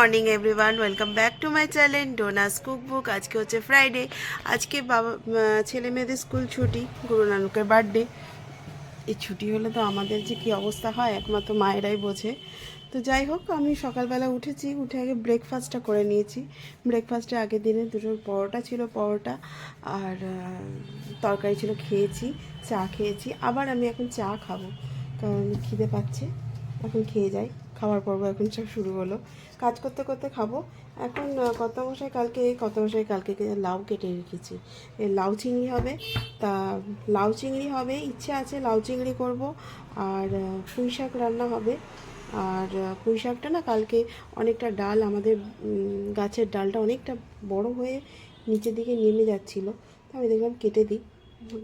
Morning everyone welcome back to my channel Dona's cookbook আজকে হচ্ছে Friday আজকে বাবা ছেলে মেয়েদের স্কুল ছুটি, গুরু নানকের বার্থডে এই ছুটি হলে তো আমাদের যে কী অবস্থা হয়, একমাত্র মায়েরাই বোঝে। তো যাই হোক, আমি সকালবেলা উঠেছি, উঠে আগে ব্রেকফাস্টটা করে নিয়েছি। ব্রেকফাস্টে আগের দিনে দুটো পরোটা ছিল, পরোটা আর তরকারি ছিল, খেয়েছি, চা খেয়েছি। আবার আমি এখন চা খাব, কারণ খিদে পাচ্ছে। এখন খেয়ে যাই। খাওয়ার পর্ব এখন সব শুরু হলো। কাজ করতে করতে খাব। এখন কত মশাই কালকে কত মশাই কালকে লাউ কেটে রেখেছি। লাউ চিংড়ি হবে। তা, লাউ চিংড়ি হবে, ইচ্ছে আছে লাউ চিংড়ি করব। আর পুঁই শাক রান্না হবে। আর পুঁই শাকটা না কালকে অনেকটা ডাল, আমাদের গাছের ডালটা অনেকটা বড় হয়ে নিচের দিকে নেমে যাচ্ছিল। আমি দেখলাম কেটে দিই।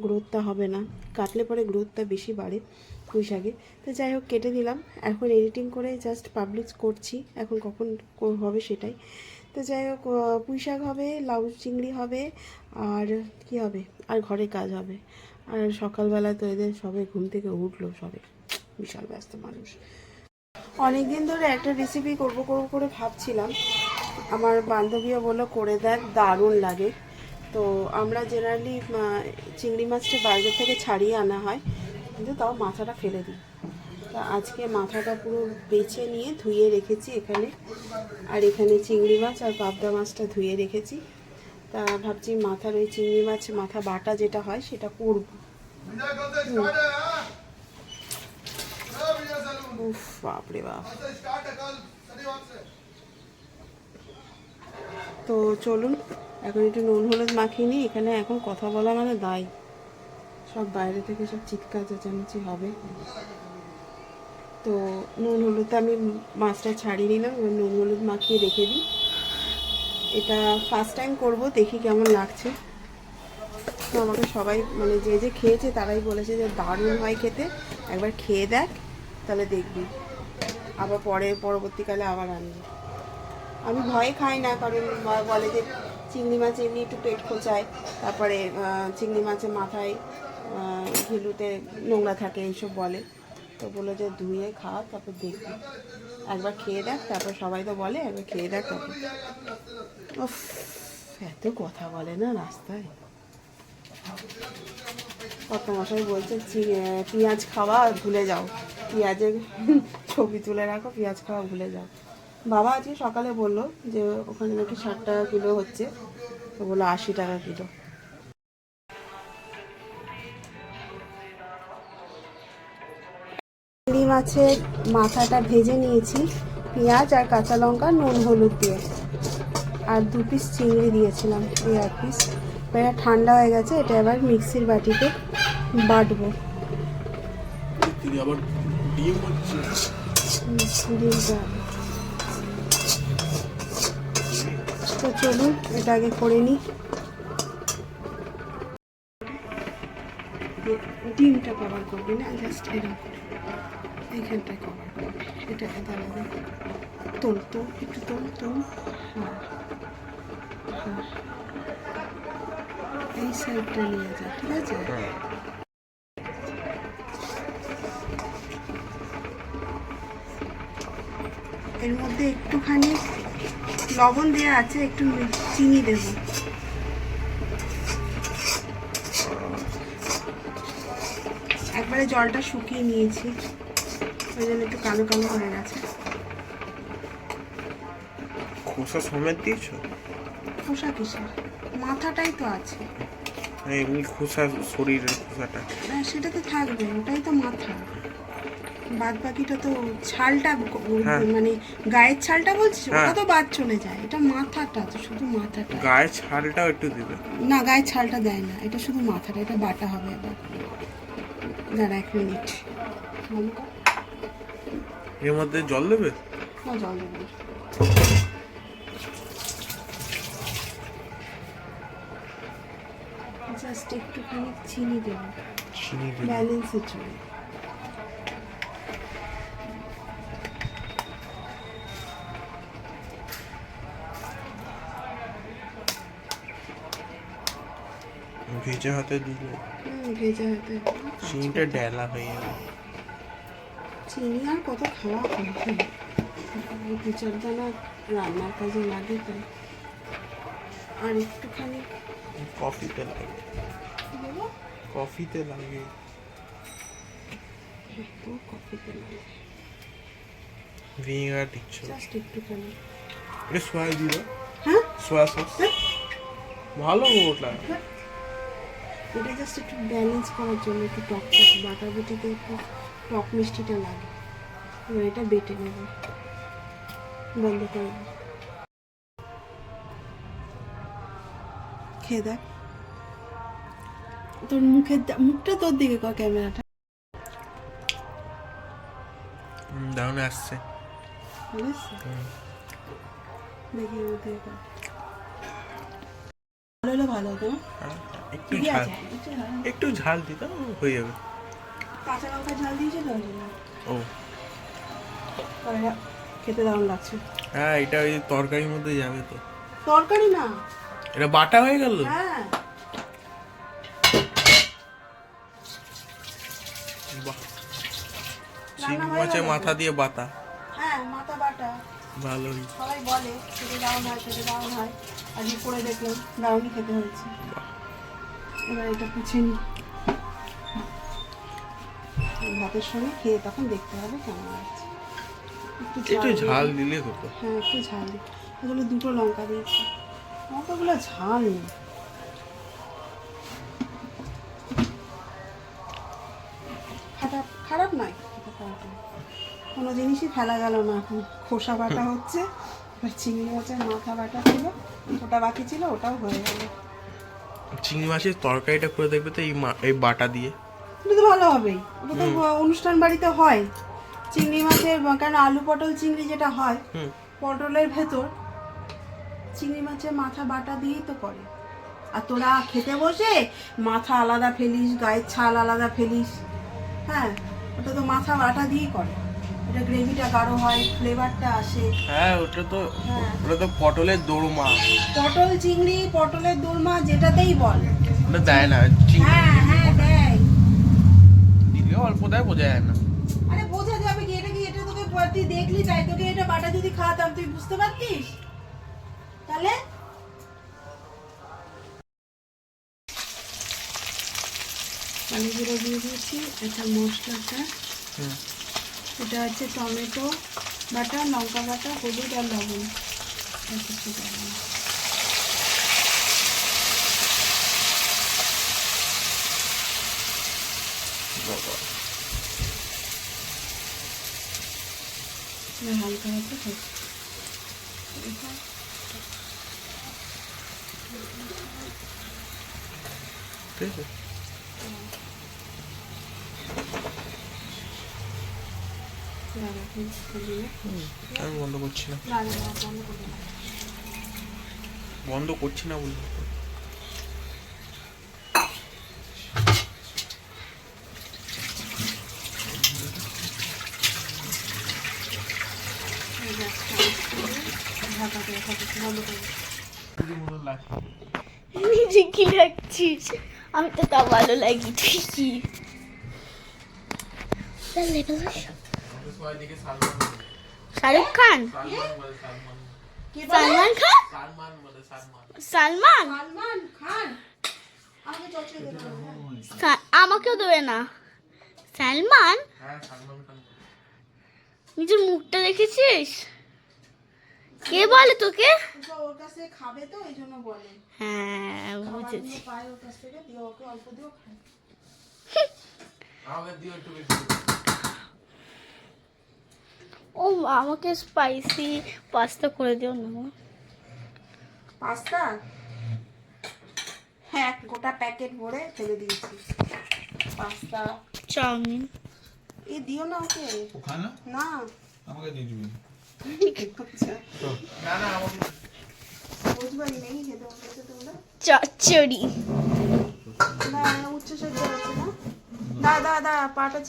গ্রোথটা হবে না। কাটলে পরে গ্রোথটা বেশি বাড়ে। পুঁই শাকে। তো যাই হোক, কেটে দিলাম এখন এডিটিং করে জাস্ট পাবলিশ করছি। এখন কখন হবে সেটাই। তো যাই হোক পুঁই শাক হবে, লাউ চিংড়ি হবে, আর কি হবে? আর ঘরে কাজ হবে। আর সকালবেলা তো এদের সবাই ঘুম থেকে উঠল সবে। বিশাল ব্যস্ত মানুষ। অনেক দিন ধরে একটা রেসিপি করব করব করে ভাবছিলাম। আমার বান্ধবীও বলল, করে দেখ, দারুণ লাগে। তো আমরা জেনারেলি চিংড়ি মাছটা বাইরে থেকে ছাড়িয়ে আনা হয়। কিন্তু তাও মাথাটা ফেলে দিই। তা আজকে মাথাটা পুরো বেছে নিয়ে ধুয়ে রেখেছি এখানে। আর এখানে চিংড়ি মাছ আর পাবদা মাছটা ধুয়ে রেখেছি। তা ভাবছি মাথার ওই চিংড়ি মাছ, মাথা বাটা যেটা হয় সেটা করব। বাপরে বাপ। তো চলুন, এখন একটু নুন হলুদ মাখিয়ে নিই। এখানে এখন কথা বলা মানে দায়। সব বাইরে থেকে সব চিৎকার, চেঁচামেচি হবে। তো নুন হলুদটা আমি মাছটা ছাড়িয়ে নিলাম, এবার নুন হলুদ মাখিয়ে রেখে দিই। এটা ফার্স্ট টাইম করব, দেখি কেমন লাগছে। তো আমাকে সবাই মানে যে যে খেয়েছে তারাই বলেছে যে দারুণ হয় খেতে। একবার খেয়ে দেখ, তাহলে দেখবি। আবার পরে, পরবর্তীকালে আবার আনবি। আমি ভয় খাই না, কারণ বলে যে চিংড়ি মাছ এমনি একটু পেট খোঁচায়, তারপরে চিংড়ি মাছের মাথায় ঘিলুতে নোংরা থাকে, এইসব বলে। তো বলে যে ধুয়ে খা, তারপর দেখবি। একবার খেয়ে দেখ, তারপর সবাই তো বলে, একবার খেয়ে দেখ তারপর। এত কথা বলে না রাস্তায়। কত মশাই বলছে পেঁয়াজ খাওয়া ভুলে যাও। পেঁয়াজের ছবি তুলে রাখো, পেঁয়াজ খাওয়া ভুলে যাও। বাবা আজকে সকালে বলল যে, ওখানে নাকি ষাট টাকা কিলো হচ্ছে। তো বলল, আশি টাকা কিলো। মাছের মাথাটা ভেজে নিয়েছি পেঁয়াজ আর কাঁচা লঙ্কা নুন হলুদ দিয়ে। আর দু পিস চিংড়ি দিয়েছিলাম এই এক পিস এটা ঠান্ডা হয়ে গেছে এটা এবার মিক্সির বাটিতে বাটবো। তো চলুন এটা আগে করে নিই। ডিমটা কভার করবি না? জাস্ট এরকম। করে। এইখানটায় কভার করবি এটাকে দাঁড়াবে তোল তো একটু তোল তোল। হ্যাঁ হ্যাঁ। এই সাইডটা নিয়ে যা ঠিক আছে? এর মধ্যে একটুখানি লবণ দেওয়া আছে একটু চিনি দেব। একবারে জলটা শুকিয়ে নিয়েছি। ওই জন্য একটু কালো কালো হয়ে গেছে। খোসা সমেত দিয়েছ? খোসা কিসের? মাথাটাই তো আছে। মানে এমনি খোসা শরীরের খোসাটা। না সেটা তো থাকবে ওটাই তো মাথা। বাদ বাকিটা তো ছালটা হ্যাঁ। মানে গায়ের ছালটা বলছিস? হ্যাঁ। ওটা তো বাদ চলে যায়। এটা মাথাটা তো শুধু মাথাটা। গায়ে ছালটাও একটু দিবে। না গায়ের ছালটা দেয় না। এটা শুধু মাথাটা এটা বাটা হবে এবার দাঁড়া এক মিনিট। এর মধ্যে জল দেবে? না জল দেবো জাস্ট একটুখানি চিনি দেবো। চিনি দিবে। ব্যালেন্সের জন্য। ভেজে হাতে দিলে। ভেজে হাতে চিনিটা ডেলা হয়ে যাবে। চিনি আর কত খাওয়া কুচার দানা রান্নার কাজে লাগে তো। আর একটুখানি কফিতে লাগে। কফিতে লাগে। একটু কফিতে লাগে। ভিনেগার দিচ্ছ। জাস্ট একটুখানি। এটা সোয়া দিল। হ্যাঁ? Soya sauce. ভালো ওটা। এটা জাস্ট একটু ব্যালেন্স করার জন্য একটু টক টক বাটা বুটিতে একটু টক মিষ্টিটা লাগে। এবার এটা বেটে নেব। বন্ধ করে দেব। খেয়ে দেখ। তোর মুখের মুখটা তোর দিকে কর ক্যামেরাটা। দারুণ আসছে। বুঝেছিস? দেখি ওর ভালো হলে ভালো হতো। হ্যাঁ, একটু ঝাল। একটু ঝাল। একটু ঝাল দিতাম হয়ে যাবে। কাঁচা লঙ্কা ঝাল দিয়েছে তো ও। খেতে দারুণ লাগছে। হ্যাঁ এটা ওই তরকারির মধ্যে যাবে তো। তরকারি না। এটা বাটা হয়ে গেল? হ্যাঁ? মাথা দিয়ে বাতা হ্যাঁ মাথা বাটা। ভালোই। সবাই বলে খেতে দারুণ হয় খেতে দারুণ হয়। আজকে করে দেখলাম দারুণই খেতে হয়েছে। এবার এটা পুছে নি ভাতের সঙ্গে খেয়ে তখন দেখতে হবে কেমন লাগছে। একটু ঝাল দিলে হতো। হ্যাঁ একটু ঝাল দিই। ওগুলো দুটো লঙ্কা দিয়েছি। লঙ্কাগুলো ঝাল নেই। খারাপ খারাপ নয়। কোনো জিনিসই ফেলা গেল না। এখন খোসা বাটা হচ্ছে চিংড়ি মাছের মাথা বাটা ছিল ওটা বাকি ছিল ওটাও হয়ে গেল। চিংড়ি মাছের তরকারিটা করে দেখবে তো এই এই বাটা দিয়ে। এটা তো ভালো হবেই। ওটা তো অনুষ্ঠান বাড়িতে হয়। চিংড়ি মাছের কেন আলু পটল চিংড়ি যেটা হয় পটলের ভেতর চিংড়ি মাছের মাথা বাটা দিয়েই তো করে। আর তোরা খেতে বসে মাথা আলাদা ফেলিস গায়ের ছাল আলাদা ফেলিস হ্যাঁ? ওটা তো মাথা বাটা দিয়েই করে। এটা গ্রেভিটা গাঢ় হয় ফ্লেভারটা আসে। হ্যাঁ ওটা তো হ্যাঁ। ওটা তো পটলের দোরমা। পটল চিংড়ি পটলের দোরমা যেটাতেই বল। ওটা দেয় না চিংড়ি। হ্যাঁ অল্প দেয় বোঝা যায় না। আরে বোঝা যাবে কি এটা কি এটা তোকে তুই দেখলি তাই তোকে এটা বাটা যদি খাওয়াতাম তুই বুঝতে পারতিস? তাহলে? কালো জিরে দিয়ে দিয়েছি এটা মশলাটা এটা হচ্ছে টমেটো বাটা লঙ্কা বাটা হলুদ আর লবণ। আর কিছু দেবো না। বাবা। এবার হালকা হালকা হোক এটা ঠিক আছে দাঁড়া, হুম, দিলে। হুম, আমি বন্ধ করছি না দাঁড়া, দাঁড়া, বন্ধ করে দাও। বন্ধ করছি না বলব এই গ্যাসটা অফ করে ঢাকা দিয়ে ঢাকা দিয়ে বন্ধ করে দাও। নিজে কি লাগছিস আমি তো তা ভালো লাগি, তুই কি? শাহরুখ খান? সালমান খান? সালমান? আমাকেও দেবে না। সালমান? নিজের মুখটা দেখেছিস? কে বলে তোকে? ওর কাছ খাবে তো এই জন্য বলে। হ্যাঁ বুঝেছি। পায় ওর কাছ থেকে দিয়ে ওকে অল্প দিয়েও খায়। আমাকে দিও একটু বেশি ও আমাকে স্পাইসি পাস্তা করে দিও না। পাস্তা? হ্যাঁ গোটা প্যাকেট ভরে ফেলে দিয়েছি। পাস্তা। চাউমিন। এ দিও না ওকে। ওখানে? না। আমাকে দিয়ে দিবি। চচ্চড়ি।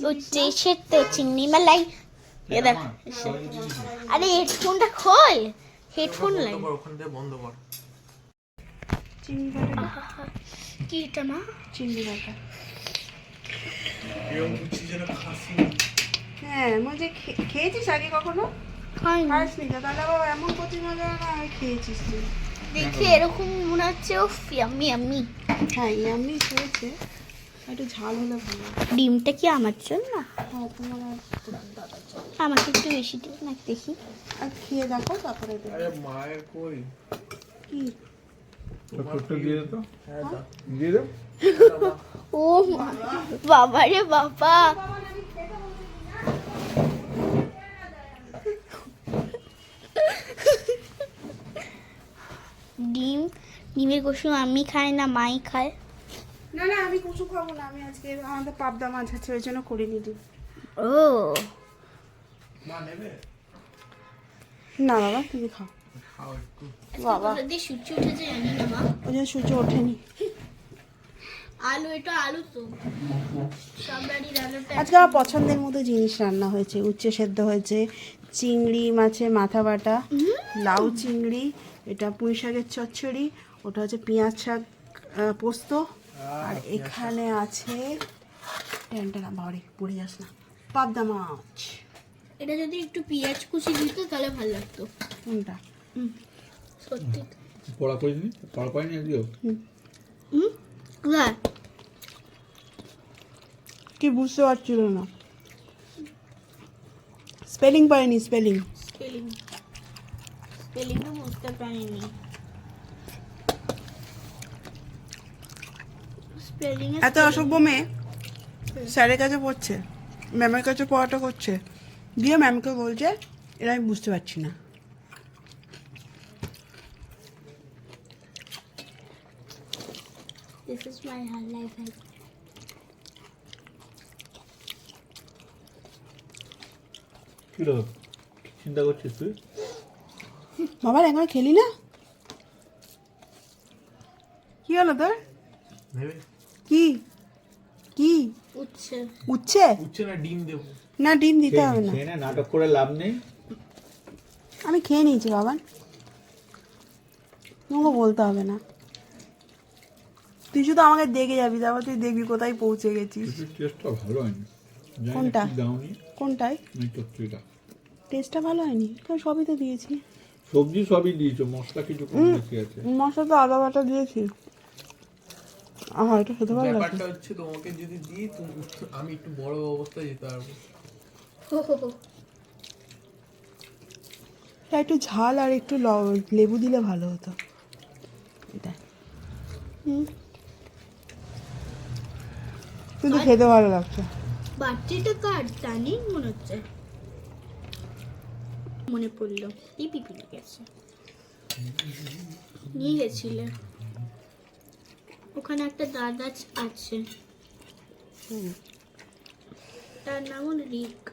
উচ্চ চিংড়ি মালাই। আরে হেডফোনটা খোল। হেডফোন বন্ধ লাই ওখান থেকে বন্ধ কর। কি এটা মা? চিংড়ি বাটা হ্যাঁ খেয়েছিস আগে কখনো? খাইনি। তাহলে আবার এমন কচি মজা না খেয়েছিস তুই। দেখে এরকম মনে হচ্ছে ও আমি আমি হ্যাঁ এমনি খেয়েছে একটু ঝাল হলে ভালো। ডিমটা কি আমার জন্য? হ্যাঁ তোমার আমাকে একটু বেশি দিও না দেখি। আর খেয়ে দেখো তারপরে। আরে মায়ের কই? কি? হ্যাঁ দাও। দিয়ে দাও ও মা বাবা রে বাবা ডিম ডিমের কুসুম আমি খাই না মাই খায়। না না আমি কিছু খাব না আমি আজকে আমাদের পাবদা মাছ আছে ওই জন্য করে নিদি ও। মা নেবে? না বাবা তুমি খাও। বাবা। সূর্য উঠেছে জানি না মা। ওই জন্য সূর্য ওঠেনি। আলু এটা আলু তো। আজকে আমার পছন্দের মতো জিনিস রান্না হয়েছে উচ্ছে সেদ্ধ হয়েছে চিংড়ি মাছের মাথা বাটা লাউ চিংড়ি এটা পুঁই শাকের চচ্চড়ি ওটা হচ্ছে পেঁয়াজ শাক পোস্ত। আর এখানে আছে ট্যানটা না বাড়ি পড়ে যাস না। পাবদা মাছ। এটা যদি একটু পেঁয়াজ কুচি দিত তাহলে ভালো লাগতো। কোনটা? সত্যি। পড়া করিনি? পড়া পাইনি হুম। কি বুঝতে পারছিল না। স্পেলিং পাইনি স্পেলিং। স্পেলিং। স্পেলিংটা বুঝতে পারিনি। এত অসভ্য মেয়ে। স্যারের কাছে পড়ছে। ম্যামের কাছে পড়াটা করছে। দিয়ে ম্যামকে বলছে এটা আমি বুঝতে পারছি না। চিন্তা করছিস তুই? বাবার একবার খেলি না? কি হলো তোর? কি? কি? উচ্ছে। উচ্ছে? উচ্ছে না ডিম দেবো। না ডিম দিতে হবে না নে, নাটক করে লাভ নেই। আমি খেয়ে নিয়েছি বাবা। তোমাকে বলতে হবে না। তুই শুধু আমাকে দেখে যাবি তারপর তুই দেখবি কোথায় পৌঁছে গেছিস। টেস্টটা ভালো হয়নি। কোনটা? কোনটায় টেস্টটা ভালো হয়নি? কারণ সবই তো দিয়েছি। সবজি সবই দিয়েছ মশলা কিছু কম বেশি আছে। মশলা তো আদা বাটা দিয়েছি। আমার এটা খেতে ভালো লাগছে। ব্যাপারটা হচ্ছে তোমাকে যদি দিই তুমি আমি একটু বড় অবস্থায় যেতে পারব। এটা একটু ঝাল আর একটু লেবু দিলে ভালো হতো। এটা হুম। কিন্তু খেতে ভালো লাগছে। বাচ্চাটা কার? জানি মনে হচ্ছে। মনে পড়ল। এই পিপিলি গেছে নিয়ে গেছিলে। ওখানে একটা দাদা আছে। তার নাম হল রিক।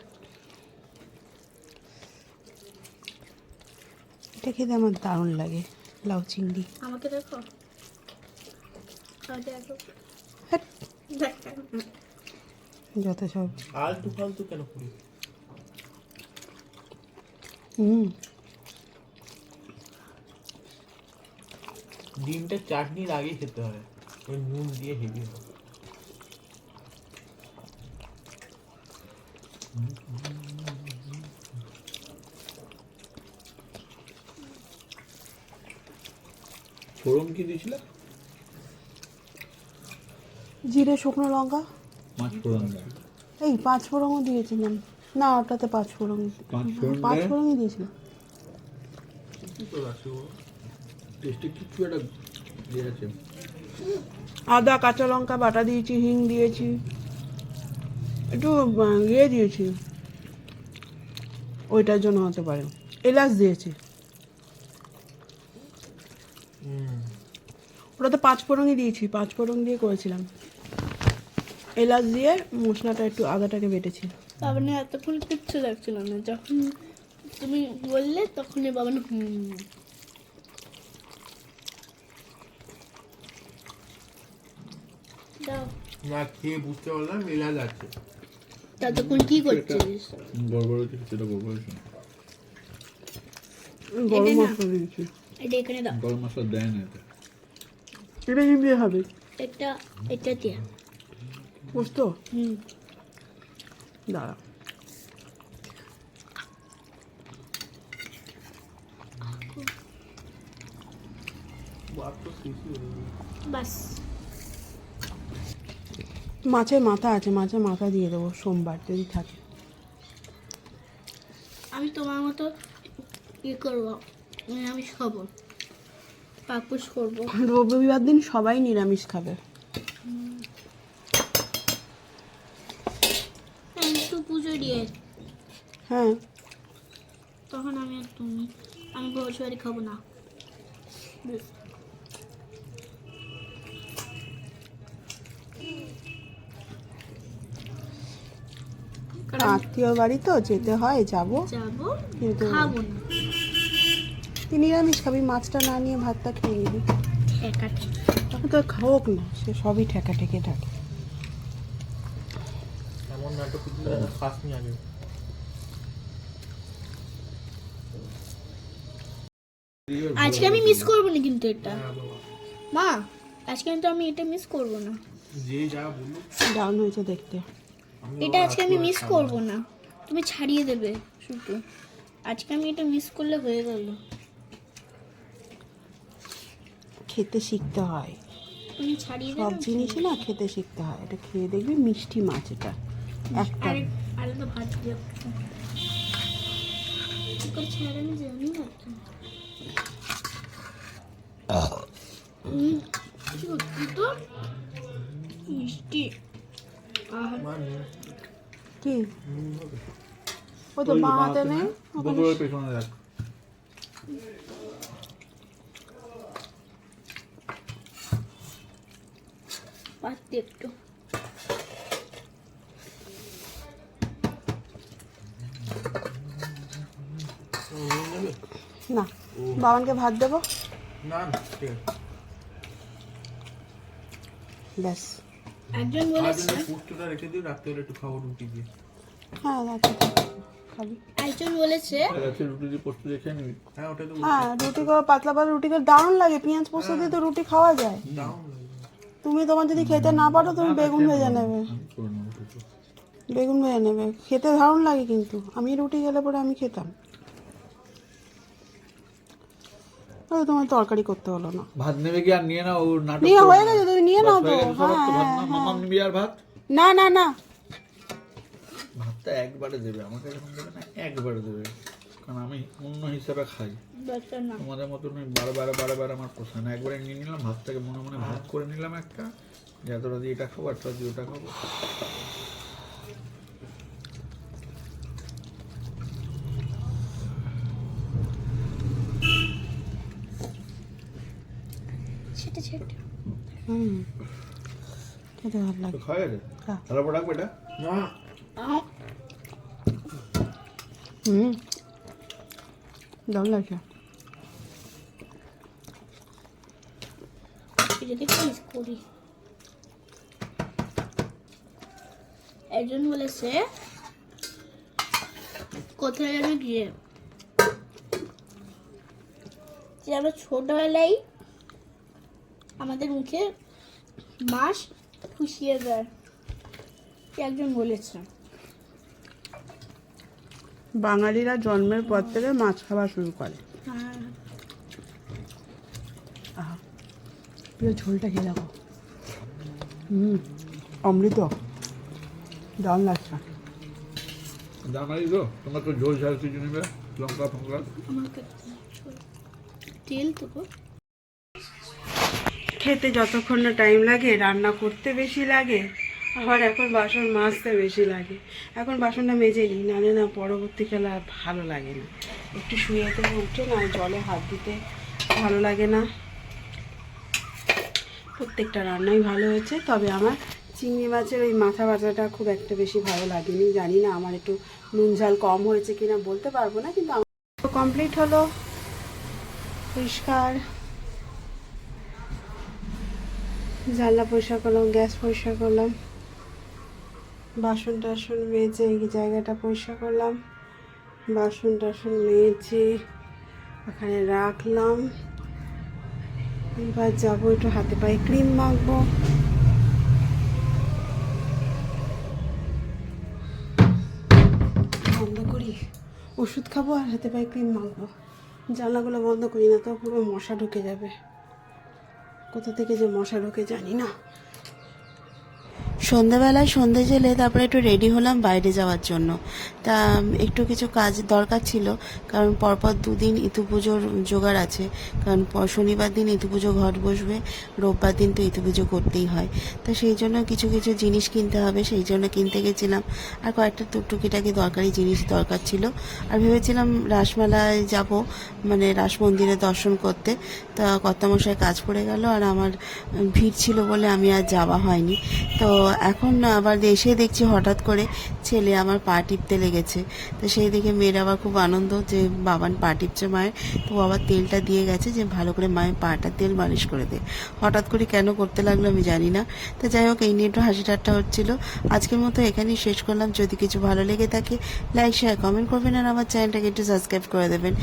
এটা খেতে আমার দারুণ লাগে লাউ চিংড়ি। আমাকে দেখো। আর দেখো। হ্যাট, দেখো। যত সব। আলতু ফালতু কেন করি? হুম। ডিমটা চাটনির আগে খেতে হয়। ওই নুন দিয়ে হেভি হয় ফোড়ন কি দিয়েছিল? জিরে শুকনো লঙ্কা। মাছ ফোড়ন এই পাঁচ ফোড়নও দিয়েছিলাম। না ওটাতে পাঁচ ফোড়ন পাঁচ ফোড়ন পাঁচ ফোড়নই দিয়েছিলাম। টেস্টে কিছু একটা ইয়ে আছে। আদা, কাঁচা লঙ্কা বাটা দিয়েছি, হিং দিয়েছি। একটু ইয়ে দিয়েছি। ওইটার জন্য হতে পারে। এলাচ দিয়েছি। ওটা তো পাঁচ ফোড়নই দিয়েছি। পাঁচ ফোড়ন দিয়ে করেছিলাম। এলাচ দিয়ে মশলাটা একটু আদাটাকে বেটেছি। বাবানে এতক্ষণ কিচ্ছু লাগছিল না। যখন তুমি বললে তখনই বাবান না খেয়ে বুঝতে পারলাম এলাচ আছে। ততক্ষণ কি করছিস বড়বড়টি সেটা বড়বড়টি গরম মশলা দিয়েছি। এটা এখানে দাও। গরম মশলা দেয় না এটা। এটা কি দিয়ে হবে এটা এটা দিয়ে। বুঝতো হুম। দাঁড়া। বাস। মাছের মাথা আছে মাছের মাথা দিয়ে দেবো সোমবার যদি থাকে। আমি তোমার মতো ইয়ে করব নিরামিষ খাব। পাপুস করব। রবিবার দিন সবাই নিরামিষ খাবে। আমি তো পুজো দিয়ে। হ্যাঁ। তখন আমি আর তুমি আমি বসবাড়ি খাব না। ব্যাস। আত্মীয় বাড়ি তো যেতে হয় যাব। যাব কিন্তু তুই নিরামিষ খাবি মাছটা না নিয়ে ভাতটা খেয়ে নিবি। তখন তো খাওক না সে সবই ঠেকা ঠেকে থাকে। আজকে আমি মিস করব না কিন্তু এটা। হ্যাঁ মা আজকে কিন্তু আমি এটা মিস করব না। যে যা বলল ডাউন হয়েছে দেখতে। এটা আজকে আমি মিস করব না। তুমি ছাড়িয়ে দেবে শুধু আজকে আমি এটা মিস করলে হয়ে গেল। খেতে শিখতে হয়। তুমি ছাড়িয়ে সব দেবে জিনিসই না খেতে শিখতে হয়। এটা খেয়ে দেখবি মিষ্টি মাছ এটা। একটা। মিষ্টি। কি ও তো মা হাতে নেই বোতলের পেছনে দেখ পাতি একটু না বাবানকে ভাত দেবো না ব্যাস। একজন বলেছে। রেখে দিও একটু খাব রুটি দিয়ে। হ্যাঁ রাখি খাবি। একজন বলেছে রাতে রুটি দিয়ে পোস্ত দিয়ে খেয়ে নিবি। হ্যাঁ ওটা তো হ্যাঁ রুটি করে পাতলা পাতলা রুটি করে দারুণ লাগে পেঁয়াজ পোস্ত দিয়ে তো রুটি খাওয়া যায়। তুমি তোমার যদি খেতে না পারো তুমি বেগুন ভেজে নেবে। করে। বেগুন ভেজে নেবে। খেতে দারুণ লাগে কিন্তু। আমি রুটি গেলে পরে আমি খেতাম। ও, তোমার তরকারি করতে হলো না। ভাত নেবে কি আর? নিয়ে নাও ও নাটক নিয়ে হয়ে গেছে তুমি নিয়ে নাও তো। হয়ে না। নিবি আর ভাত? না না না। ভাতটা একবারে দেবে আমাকে যখন দেবে না একবারে দেবে। কারণ আমি অন্য হিসাবে খাই। তোমাদের মতন ওই বারবার বারবার আমার পোষায় না একবারে নিয়ে নিলাম ভাতটাকে মনে মনে ভাত করে নিলাম একটা। যে এতটা দিয়ে এটা খাব এতটা দিয়ে ওটা খাব সেটা সেটা হুম খেতে ভালো লাগে খাওয়া গেছে হ্যাঁ। না হুম দারুণ লাগছে যদি মিস করি একজন বলেছে কোথায় যেন গিয়ে যে আমরা ছোটবেলায় আমাদের মুখে মাস খুশিয়ে দেয়। একজন বলেছে। বাঙালিরা জন্মের পর থেকে মাছ খাওয়া শুরু করে। হ্যাঁ। আহা পুরো ঝোলটা খেয়ে দেখো। হুম অমৃত। দারুণ লাগছে। জানাই তো তোমার তো ঝোল ঝাল কিছু নেবে লঙ্কা ফঙ্কা? তেল তো খেতে যতক্ষণ না টাইম লাগে, রান্না করতে বেশি লাগে, আবার এখন বাসন মাজতে বেশি লাগে। এখন বাসনটা মেজে নিই, নাহলে না পরবর্তীকালে আর ভালো লাগে না। একটু শুয়ে থেকে উঠে, না জলে হাত দিতে ভালো লাগে না। প্রত্যেকটা রান্নাই ভালো হয়েছে, তবে আমার চিংড়ি মাছের ওই মাথা ভাজাটা খুব একটা বেশি ভালো লাগেনি। জানি না আমার একটু নুন ঝাল কম হয়েছে কিনা, বলতে পারব না, কিন্তু আমার কমপ্লিট হলো। পরিষ্কার। জানলা পরিষ্কার করলাম, গ্যাস পরিষ্কার করলাম। বাসন টাসন মেজে এই জায়গাটা পরিষ্কার করলাম। বাসন টাসন মেজে ওখানে রাখলাম। এবার যাব একটু হাতে পায়ে ক্রিম মাখবো। বন্ধ করি? ওষুধ খাব আর হাতে পায়ে ক্রিম মাখবো। জানলাগুলো বন্ধ করি না তো পুরো মশা ঢুকে যাবে। কোথা থেকে যে মশা ঢোকে জানি না। সন্ধেবেলায় সন্ধে জেলে তারপরে একটু রেডি হলাম বাইরে যাওয়ার জন্য। তা একটু কিছু কাজ দরকার ছিল, কারণ পরপর দুদিন ইতু পুজোর জোগাড় আছে। কারণ শনিবার দিন ইতু পুজো ঘট বসবে, রোববার দিন তো ইতু পুজো করতেই হয়। তো সেই জন্য কিছু কিছু জিনিস কিনতে হবে, সেই জন্য কিনতে গেছিলাম। আর কয়েকটা টুকটুকিটাকি দরকারি জিনিস দরকার ছিল। আর ভেবেছিলাম রাসমেলায় যাব মানে রাস মন্দিরে দর্শন করতে। তা কর্তামশাই কাজ পড়ে গেল, আর আমার ভিড় ছিল বলে আমি আর যাওয়া হয়নি। তো এখন না আবার এসে দেখছি হঠাৎ করে ছেলে আমার পা টিপতে লেগেছে। তো সেই দেখে মেয়ের আবার খুব আনন্দ যে বাবান পা টিপছে মায়ের। তো ও আবার তেলটা দিয়ে গেছে যে ভালো করে মায়ের পাটা তেল মালিশ করে দে। হঠাৎ করে কেন করতে লাগল আমি জানি না। তো যাই হোক, এই নিয়ে একটু হাসি ঠাট্টা হচ্ছিল। আজকের মতো এখানেই শেষ করলাম। যদি কিছু ভালো লেগে থাকে লাইক শেয়ার কমেন্ট করবেন আর আমার চ্যানেলটাকে একটু সাবস্ক্রাইব করে দেবেন।